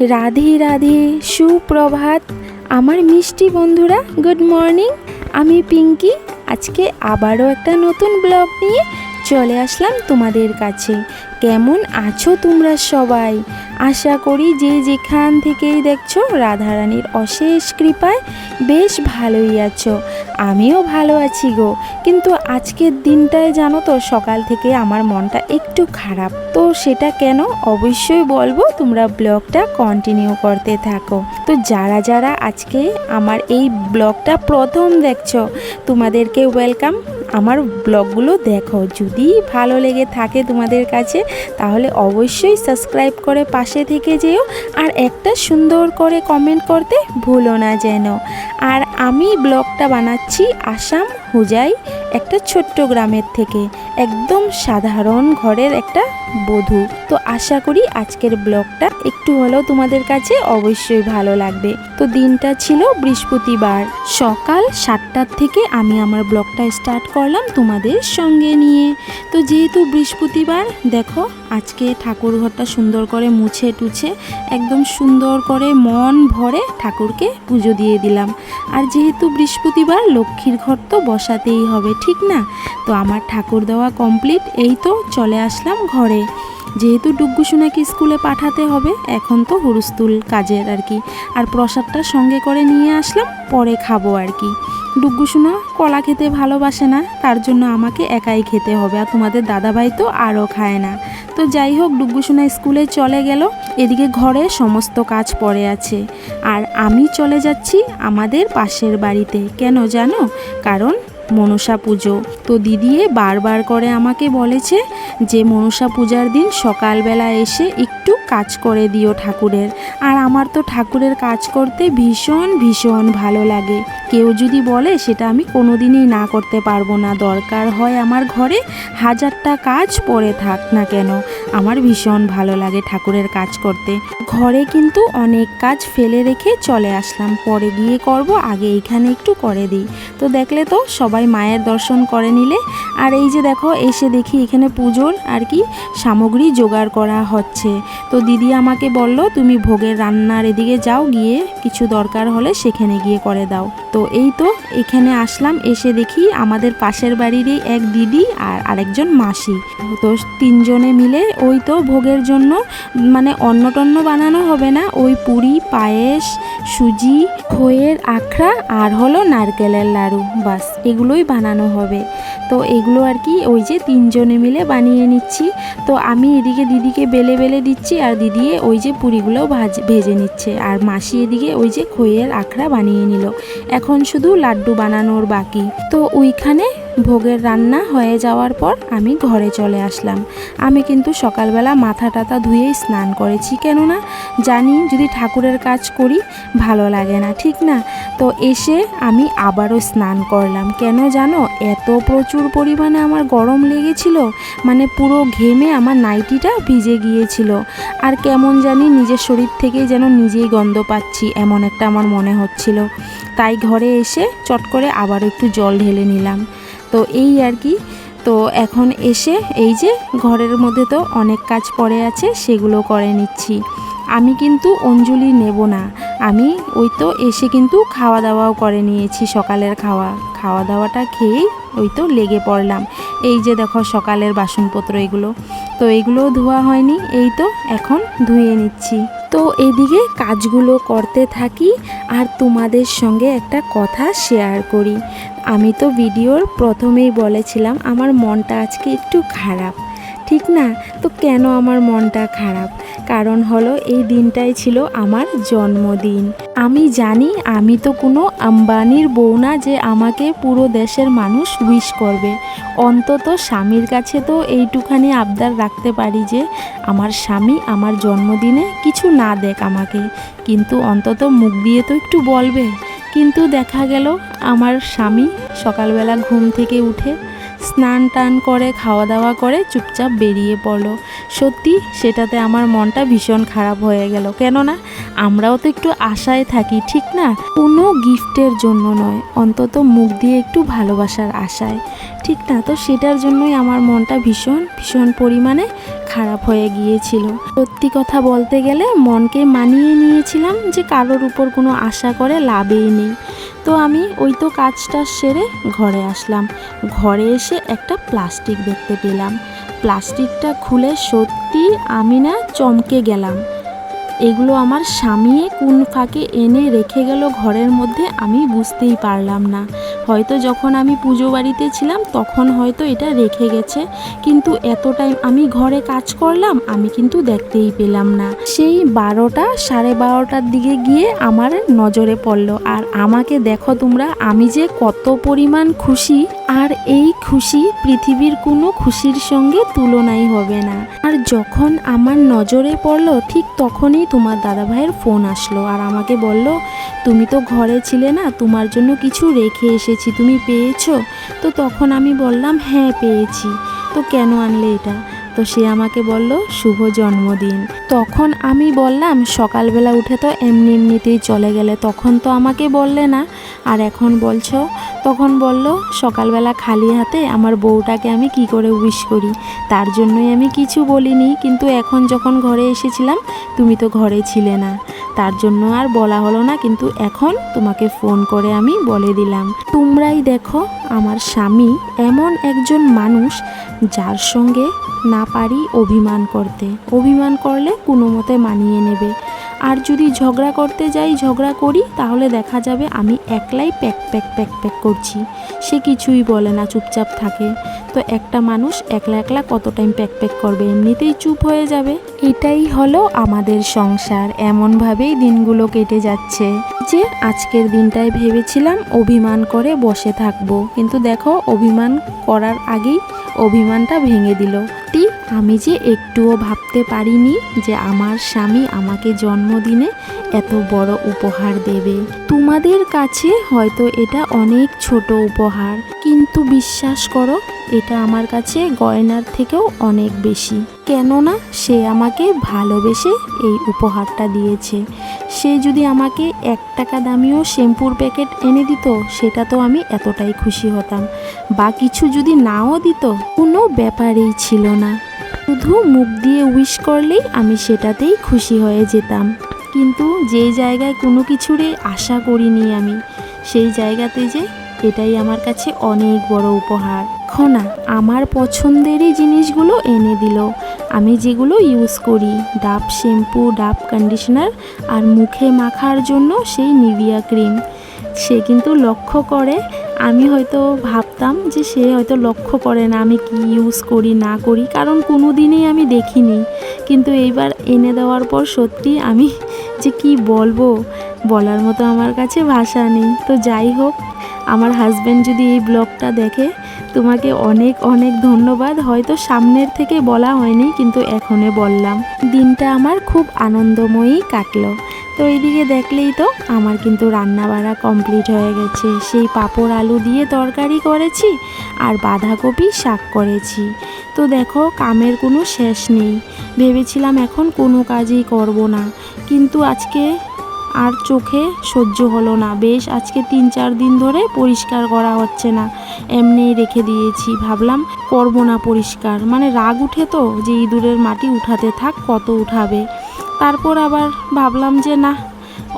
রাধে রাধে, সুপ্রভাত। আমার মিষ্টি বন্ধুরা গুড মর্নিং আমি পিঙ্কি। আজকে আবারও একটা নতুন ব্লগ নিয়ে চলে আসলাম তোমাদের কাছে। কেমন আছো তোমরা সবাই? আশা করি যে যেখান থেকেই দেখছ রাধারানীর অশেষ কৃপায় বেশ ভালোই আছো। আমিও ভালো আছি গো। কিন্তু আজকের দিনটায় জানো তো, সকাল থেকে আমার মনটা একটু খারাপ। তো সেটা কেন? অবশ্যই বলব তোমরা ব্লগটা কন্টিনিউ করতে থাকো। তো যারা যারা আজকে আমার এই ব্লগটা প্রথম দেখছ, তোমাদেরকে ওয়েলকাম আমার ব্লগগুলো দেখো। যদি ভালো লেগে থাকে তোমাদের কাছে, তাহলে অবশ্যই সাবস্ক্রাইব করে পাশে থেকে যেও আর একটা সুন্দর করে কমেন্ট করতে ভুলো না যেন। আর আমি ব্লগটা বানাচ্ছি আসাম হুজাই। একটা ছোট্ট গ্রামের থেকে একদম সাধারণ ঘরের একটা বধূ। তো আশা করি আজকের ব্লগটা একটু হলেও তোমাদের কাছে অবশ্যই ভালো লাগবে। তো দিনটা ছিল বৃহস্পতিবার। সকাল সাতটার থেকে আমি আমার ব্লগটা স্টার্ট করলাম তোমাদের সঙ্গে নিয়ে। তো যেহেতু বৃহস্পতিবার, দেখো আজকে ঠাকুর ঘরটা সুন্দর করে মুছে টুছে, একদম সুন্দর করে মন ভরে ঠাকুরকে পুজো দিয়ে দিলাম। আর যেহেতু বৃহস্পতিবার, লক্ষ্মীর ঘর তো বসাতেই হবে ঠিক না? তো আমার ঠাকুর দেওয়া কমপ্লিট এই তো চলে আসলাম ঘরে। যেহেতু ডুগ্গু সোনাকে স্কুলে পাঠাতে হবে, এখন তো হুরুস্তুল কাজের আর কি। আর প্রসাদটা সঙ্গে করে নিয়ে আসলাম, পরে খাব আর কি। ডুগ্গু সোনা কলা খেতে ভালোবাসে না, তার জন্য আমাকে একাই খেতে হবে, আর তোমাদের দাদাভাই তো আরও খায় না। তো যাই হোক ডুগ্গু সোনা স্কুলে চলে গেল, এদিকে ঘরে সমস্ত কাজ পড়ে আছে। আর আমি চলে যাচ্ছি আমাদের পাশের বাড়িতে, কেন জানো? কারণ মনসা পুজো। তো দিদি বারবার করে আমাকে বলেছে যে মনসা পূজার দিন সকালবেলা এসে একটু কাজ করে দিও ঠাকুরের। আর আমার তো ঠাকুরের কাজ করতে ভীষণ ভীষণ ভালো লাগে। কেউ যদি বলে, সেটা আমি কোনোদিনই না করতে পারব না। দরকার হয় আমার ঘরে হাজারটা কাজ পড়ে থাক না কেন। আমার ভীষণ ভালো লাগে ঠাকুরের কাজ করতে। ঘরে কিন্তু অনেক কাজ ফেলে রেখে চলে আসলাম। পরে গিয়ে করব, আগে এখানে একটু করে দিই। তো দেখলে তো, সবাই মায়ের দর্শন করে নিলে। আর এই যে দেখো, এসে দেখি এখানে পুজোর আর কি সামগ্রী জোগাড় করা হচ্ছে। তো দিদি আমাকে বলল, তুমি ভোগের রান্নার এদিকে যাও, গিয়ে কিছু দরকার হলে সেখানে গিয়ে করে দাও। তো এই তো এখানে আসলাম, এসে দেখি আমাদের পাশের বাড়িরই এক দিদি আর আরেকজন মাসি। তো তিনজনে মিলে ওই তো ভোগের জন্য মানে অন্ন টন্ন বানানো হবে না, ওই পুরি, পায়েস, সুজি, খইয়ের আখড়া আর হলো নারকেলের লাড়ু, বাস এগুলোই বানানো হবে। তো এগুলো আর কি ওই যে তিনজনে মিলে বানিয়ে নিচ্ছি। তো আমি এদিকে দিদিকে বেলে বেলে দিচ্ছি। আর দিদি ওই যে পুরিগুলো ভাজ ভেজে নিচ্ছে। আর মাসি এদিকে ওই যে খইয়ের আখড়া বানিয়ে নিল। এখন শুধু লাড্ডু বানানোর বাকি। তো ওইখানে ভোগের রান্না হয়ে যাওয়ার পর আমি ঘরে চলে আসলাম। আমি কিন্তু সকালবেলা মাথা টাথা ধুয়েই স্নান করেছি, কেননা জানি যদি ঠাকুরের কাজ করি, ভালো লাগে না, ঠিক না? তো এসে আমি আবারও স্নান করলাম। কেন জানো? এত প্রচুর পরিমাণে আমার গরম লেগেছিল মানে পুরো ঘেমে আমার নাইটিটা ভিজে গিয়েছিল। আর কেমন জানি নিজের শরীর থেকেই যেন নিজেই গন্ধ পাচ্ছি, এমন একটা আমার মনে হচ্ছিল। তাই ঘরে এসে চট করে আবার একটু জল ঢেলে নিলাম। তো এই আর কি। তো এখন এসে এই যে ঘরের মধ্যে তো অনেক কাজ পড়ে আছে, সেগুলো করে নিচ্ছি। আমি কিন্তু অঞ্জলি নেব না। আমি ওই তো এসে কিন্তু খাওয়া দাওয়াও করে নিয়েছি সকালের খাওয়া। খাওয়া দাওয়াটা খেয়েই ওই তো লেগে পড়লাম। এই যে দেখো সকালের বাসনপত্র এগুলো। তো এগুলোও ধোয়া হয়নি, এই তো এখন ধুয়ে নিচ্ছি। তো এদিকে কাজগুলো করতে থাকি আর তোমাদের সঙ্গে একটা কথা শেয়ার করি। আমি তো ভিডিওর প্রথমেই বলেছিলাম, আমার মনটা আজকে একটু খারাপ। ঠিক না? তো কেন আমার মনটা খারাপ? কারণ হলো এই দিনটাই ছিল আমার জন্মদিন। আমি জানি আমি তো কোনো আম্বানির বউ না যে আমাকে পুরো দেশের মানুষ উইশ করবে। অন্তত স্বামীর কাছে তো এইটুখানি আবদার রাখতে পারি যে আমার স্বামী আমার জন্মদিনে কিছু না দেখ আমাকে। কিন্তু অন্তত মুখ দিয়ে তো একটু বলবে। কিন্তু দেখা গেল আমার স্বামী সকালবেলা ঘুম থেকে উঠে স্নান টান করে খাওয়া দাওয়া করে চুপচাপ বেরিয়ে পড়ল। সত্যি সেটাতে আমার মনটা ভীষণ খারাপ হয়ে গেল। কেননা আমরাও তো একটু আশায় থাকি, ঠিক না? কোনো গিফটের জন্য নয়, অন্তত মুখ দিয়ে একটু ভালোবাসার আশায়। ঠিক না? তো সেটার জন্যই আমার মনটা ভীষণ ভীষণ পরিমাণে খারাপ হয়ে গিয়েছিল। সত্যি কথা বলতে গেলে মনকে মানিয়ে নিয়েছিলাম যে কারোর উপর কোনো আশা করে লাভেই নেই। তো আমি ওই তো কাজটা সেরে ঘরে আসলাম। ঘরে এসে একটা প্লাস্টিক দেখতে পেলাম। প্লাস্টিকটা খুলে সত্যি আমি না চমকে গেলাম। এগুলো আমার স্বামী কোন ফাঁকে এনে রেখে গেল ঘরের মধ্যে আমি বুঝতেই পারলাম না। হয়তো যখন আমি পুজো বাড়িতে ছিলাম, তখন হয়তো এটা রেখে গেছে। কিন্তু এত টাইম আমি ঘরে কাজ করলাম, আমি কিন্তু দেখতেই পেলাম না। সেই বারোটা, সাড়ে বারোটার দিকে গিয়ে আমার নজরে পড়ল, আর আমাকে দেখো তোমরা, আমি যে কত পরিমাণ খুশি, আর এই খুশি পৃথিবীর কোনো খুশির সঙ্গে তুলনাই হবে না। আর যখন আমার নজরে পড়ল, ঠিক তখনই তোমার দাদাভাইয়ের ফোন আসলো, আর আমাকে বলল তুমি তো ঘরে ছিলে না, তোমার জন্য কিছু রেখে এসেছি, তুমি পেয়েছ? তো তখন আমি বললাম হ্যাঁ পেয়েছি। তো কেন আনলে এটা? তো সে আমাকে বলল, শুভ জন্মদিন। তখন আমি বললাম, সকালবেলা উঠে তো এমনি এমনিতেই চলে গেলে, তখন তো আমাকে বললে না। আর এখন বলছো? তখন বলল, সকালবেলা খালি হাতে আমার বউটাকে আমি কি করে উইশ করি? তার জন্যই আমি কিছু বলিনি, কিন্তু এখন যখন ঘরে এসেছিলাম, তুমি তো ঘরে ছিলে না। তার জন্য আর বলা হলো না, কিন্তু এখন তোমাকে ফোন করে আমি বলে দিলাম। তোমরাই দেখো, আমার স্বামী এমন একজন মানুষ যার সঙ্গে না পারি অভিমান করতে। অভিমান করলে কোনো মতে মানিয়ে নেবে। আর যদি ঝগড়া করতে যাই, ঝগড়া করি, তাহলে দেখা যাবে আমি একলাই প্যাক প্যাক প্যাক প্যাক করছি। সে কিছুই বলে না, চুপচাপ থাকে। তো একটা মানুষ একলা একলা কত টাইম প্যাক প্যাক করবে? এমনিতেই চুপ হয়ে যাবে। এটাই হলো আমাদের সংসার। এমনভাবেই দিনগুলো কেটে যাচ্ছে। যে আজকের দিনটায় ভেবেছিলাম অভিমান করে বসে থাকব। কিন্তু দেখো, অভিমান করার আগেই অভিমানটা ভেঙে দিল। টি আমি যে একটুও ভাবতে পারিনি যে আমার স্বামী আমাকে জন্মদিনে এত বড় উপহার দেবে। তোমাদের কাছে হয়তো এটা অনেক ছোট উপহার, কিন্তু বিশ্বাস করো, এটা আমার কাছে গয়নার থেকেও অনেক বেশি। কেননা সে আমাকে ভালোবেসে এই উপহারটা দিয়েছে। সে যদি আমাকে এক টাকা দামিও শ্যাম্পুর প্যাকেট এনে দিত, সেটা তো আমি এতটাই খুশি হতাম। বা কিছু যদি নাও দিত, কোনো ব্যাপারেই ছিল না। শুধু মুখ দিয়ে উইশ করলেই আমি সেটাতেই খুশি হয়ে যেতাম। কিন্তু যেই জায়গায় কোনো কিছুরই আশা করিনি আমি, সেই জায়গাতে যে এটাই আমার কাছে অনেক বড় উপহার। খনা, আমার পছন্দেরই জিনিসগুলো এনে দিল। আমি যেগুলো ইউজ করি, ডাব শ্যাম্পু, ডাব কন্ডিশনার আর মুখে মাখার জন্য সেই নিভিয়া ক্রিম। সে কিন্তু লক্ষ্য করে আমি হয়তো ভাবতাম যে সে হয়তো লক্ষ্য করে না আমি কি ইউজ করি, না করি। কারণ কোনো দিনই আমি দেখিনি। কিন্তু এইবার এনে দেওয়ার পর সত্যি আমি যে কি বলব, বলার মতো আমার কাছে ভাষা নেই। তো যাই হোক, আমার হাজব্যান্ড যদি এই ব্লগটা দেখে, তোমাকে অনেক অনেক ধন্যবাদ। হয়তো সামনের থেকে বলা হয়নি, কিন্তু এখনে বললাম। দিনটা আমার খুব আনন্দময়ই কাটলো। তো এইদিকে দেখলেই তো আমার কিন্তু রান্না বাড়া কমপ্লিট হয়ে গেছে। সেই পাঁপড় আলু দিয়ে তরকারি করেছি আর বাঁধাকপি শাক করেছি। তো দেখো, কামের কোনো শেষ নেই। ভেবেছিলাম এখন কোনো কাজই করব না। কিন্তু আজকে আর চোখে সহ্য হলো না। বেশ, আজকে তিন চার দিন ধরে পরিষ্কার করা হচ্ছে না। এমনিই রেখে দিয়েছি। ভাবলাম করব না পরিষ্কার। মানে রাগ উঠে তো যে ইঁদুরের মাটি উঠাতে থাক, কত উঠাবে। তারপর আবার ভাবলাম যে না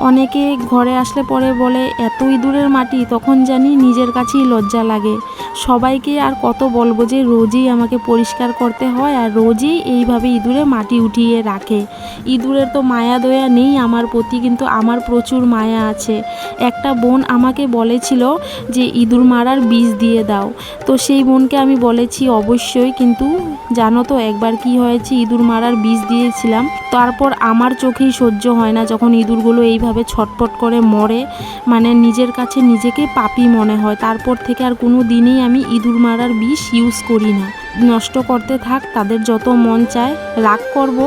অনেকে ঘরে আসলে পরে বলে এত ইঁদুরের মাটি, তখন জানি নিজের কাছেই লজ্জা লাগে। সবাইকে আর কত বলব যে, রোজই আমাকে পরিষ্কার করতে হয় আর রোজই এইভাবে ইঁদুরে মাটি উঠিয়ে রাখে। ইঁদুরের তো মায়া দয়া নেই আমার প্রতি, কিন্তু আমার প্রচুর মায়া আছে। একটা বোন আমাকে বলেছিল যে, ইঁদুর মারার বীজ দিয়ে দাও। তো সেই বোনকে আমি বলেছি, অবশ্যই। কিন্তু জানো তো, একবার কি হয়েছে, ইঁদুর মারার বীজ দিয়েছিলাম। তারপর আমার চোখেই সহ্য হয় না যখন ইঁদুরগুলো এইভাবে ছটপট করে মরে মানে নিজের কাছে নিজেকে পাপি মনে হয়। তারপর থেকে আর কোনো দিনই আমি ইঁদুর মারার বিষ ইউজ করি না। নষ্ট করতে থাক, তাদের যত মন চায় রাগ করব,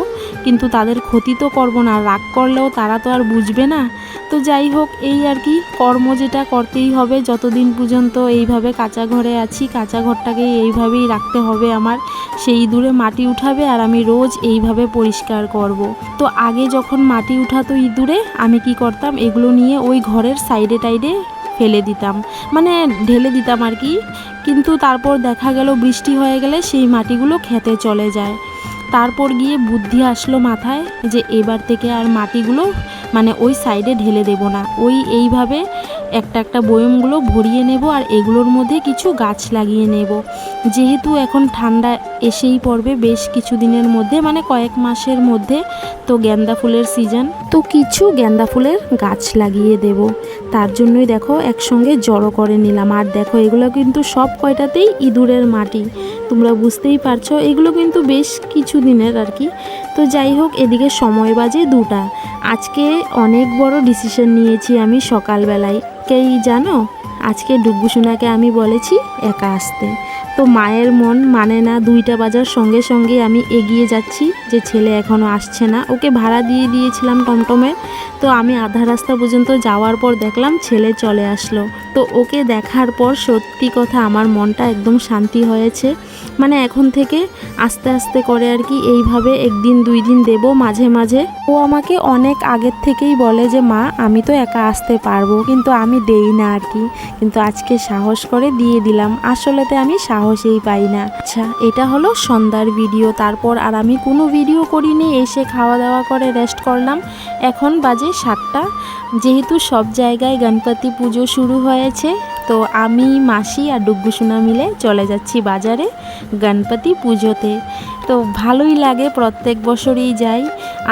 কিন্তু তাদের ক্ষতি তো করব না। রাগ করলেও তারা তো আর বুঝবে না। তো যাই হোক, এই আর কি, কর্ম যেটা করতেই হবে। যতদিন পর্যন্ত এইভাবে কাঁচা ঘরে আছি, কাঁচা ঘরটাকে এইভাবেই রাখতে হবে আমার। সেই দূরে মাটি উঠাবে আর আমি রোজ এইভাবে পরিষ্কার করব। তো আগে যখন মাটি উঠাতো ইঁদুরে, আমি কি করতাম? এগুলো নিয়ে ওই ঘরের সাইডে টাইডে ফেলে দিতাম। মানে ঢেলে দিতাম আর কি। কিন্তু তারপর দেখা গেল বৃষ্টি হয়ে গেলে সেই মাটিগুলো খেতে চলে যায়। তারপর গিয়ে বুদ্ধি আসলো মাথায় যে এবার থেকে আর মাটিগুলো মানে ওই সাইডে ঢেলে দেব না। ওই এইভাবে একটা একটা বয়মগুলো ভরিয়ে নেব আর এগুলোর মধ্যে কিছু গাছ লাগিয়ে নেব। যেহেতু এখন ঠান্ডা এসেই পড়বে বেশ কিছু দিনের মধ্যে মানে কয়েক মাসের মধ্যে। তো গেন্দা ফুলের সিজন তো কিছু গেন্দা ফুলের গাছ লাগিয়ে দেব। তার জন্যই দেখো একসঙ্গে জড়ো করে নিলাম। আর দেখো এগুলো কিন্তু সব কয়টাতেই ইঁদুরের মাটি। তোমরা বুঝতেই পারছ, এগুলো কিন্তু বেশ কিছু দিনের আর কি। তো যাই হোক, এদিকে সময় বাজে দুটা। আজকে অনেক বড় ডিসিশন নিয়েছি আমি সকালবেলায়। কেই জানো? আজকে ডুব্বুসোনাকে আমি বলেছি, একা আসতে। তো মায়ের মন মানে না দুইটা বাজার সঙ্গে সঙ্গে আমি এগিয়ে যাচ্ছি, যে ছেলে এখনও আসছে না। ওকে ভাড়া দিয়ে দিয়েছিলাম টমটমে। তো আমি আধা রাস্তা পর্যন্ত যাওয়ার পর দেখলাম ছেলে চলে আসলো। তো ওকে দেখার পর সত্যি কথা আমার মনটা একদম শান্তি হয়েছে। মানে এখন থেকে আস্তে আস্তে করে আর কি এইভাবে একদিন, দুই দিন দেব মাঝে মাঝে। ও আমাকে অনেক আগের থেকেই বলে যে, মা, আমি তো একা আসতে পারব। কিন্তু আমি দেই না আর কি। কিন্তু আজকে সাহস করে দিয়ে দিলাম। আসলেতে আমি সাহসেই পাই না। আচ্ছা এটা হলো সন্ধ্যার ভিডিও তারপর আর আমি কোনো ভিডিও করিনি, এসে খাওয়া দাওয়া করে রেস্ট করলাম। এখন বাজে সাতটা। যেহেতু সব জায়গায় গণপতি পুজো শুরু হয়েছে, তো আমি, মাসি আর ডুগ্গুসোনা মিলে চলে যাচ্ছি বাজারে গণপতি পুজোতে। তো ভালোই লাগে, প্রত্যেক বছরই যাই।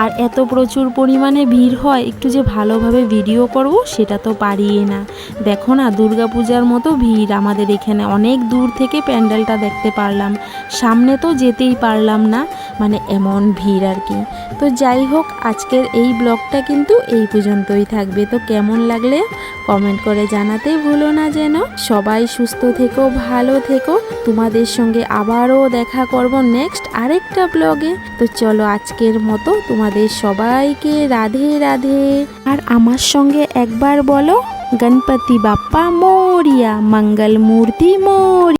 আর এত প্রচুর পরিমাণে ভিড় হয়, একটু যে ভালোভাবে ভিডিও করব, সেটা তো পারিয়ে না। দেখো না, দুর্গাপূজার মতো ভিড় আমাদের এখানে। অনেক দূর থেকে প্যান্ডেলটা দেখতে পারলাম। সামনে তো যেতেই পারলাম না মানে এমন ভিড় আর কি। তো যাই হোক, আজকের এই ব্লগটা কিন্তু এই পর্যন্তই থাকবে। তো কেমন লাগলে কমেন্ট করে জানাতে ভুলো না যেন। সবাই সুস্থ থেকো, ভালো থেকো। তোমাদের সঙ্গে আবারও দেখা করব নেক্সট আরেকটা ব্লগে। তো চলো আজকের মতো তোমাদের সবাইকে রাধে রাধে। আর আমার সঙ্গে একবার বলো, গণপতি বাপ্পা মোরিয়া, মঙ্গল মূর্তি মোর